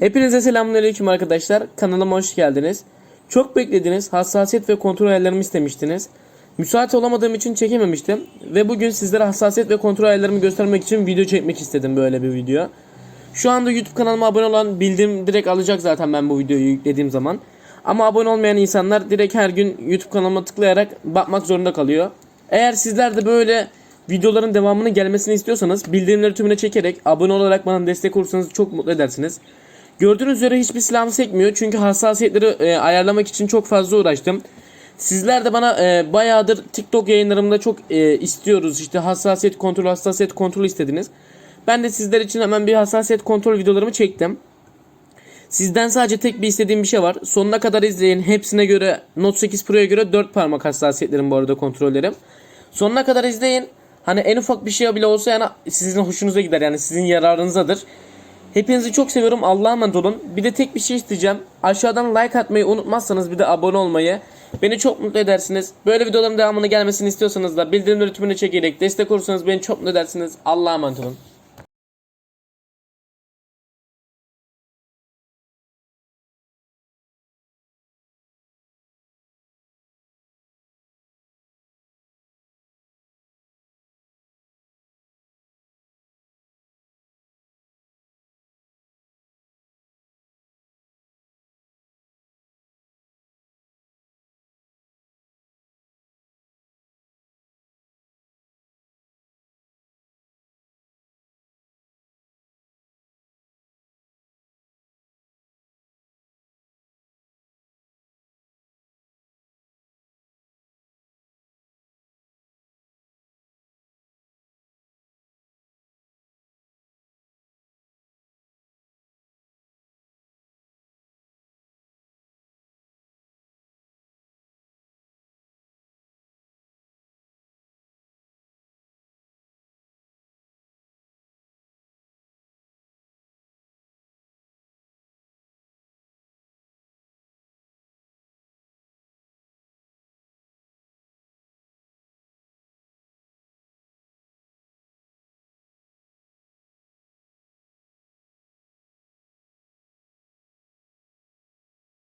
Hepinize selamünaleyküm arkadaşlar. Kanalıma hoş geldiniz. Çok beklediniz. Hassasiyet ve kontrol ayarlarımı istemiştiniz. Müsait olamadığım için çekememiştim. Ve bugün sizlere hassasiyet ve kontrol ayarlarımı göstermek için video çekmek istedim böyle bir video. Şu anda YouTube kanalıma abone olan bildirim direkt alacak zaten ben bu videoyu yüklediğim zaman. Ama abone olmayan insanlar direkt her gün YouTube kanalıma tıklayarak bakmak zorunda kalıyor. Eğer sizler de böyle videoların devamının gelmesini istiyorsanız bildirimleri tümüne çekerek abone olarak bana destek olursanız çok mutlu edersiniz. Gördüğünüz üzere hiçbir silahım sekmiyor çünkü hassasiyetleri e, ayarlamak için çok fazla uğraştım. Sizler de bana e, bayağıdır TikTok yayınlarımda çok e, istiyoruz işte hassasiyet kontrol hassasiyet kontrol istediniz. Ben de sizler için hemen bir hassasiyet kontrol videolarımı çektim. Sizden sadece tek bir istediğim bir şey var. Sonuna kadar izleyin. Hepsine göre Note 8 Pro'ya göre 4 parmak hassasiyetlerim bu arada kontrollerim. Sonuna kadar izleyin. Hani en ufak bir şey bile olsa yani sizin hoşunuza gider yani sizin yararınızadır. Hepinizi çok seviyorum. Allah'a emanet olun. Bir de tek bir şey isteyeceğim. Aşağıdan like atmayı unutmazsanız bir de abone olmayı. Beni çok mutlu edersiniz. Böyle videoların devamını gelmesini istiyorsanız da bildirimleri tümünü çekerek destek olursanız beni çok mutlu edersiniz. Allah'a emanet olun.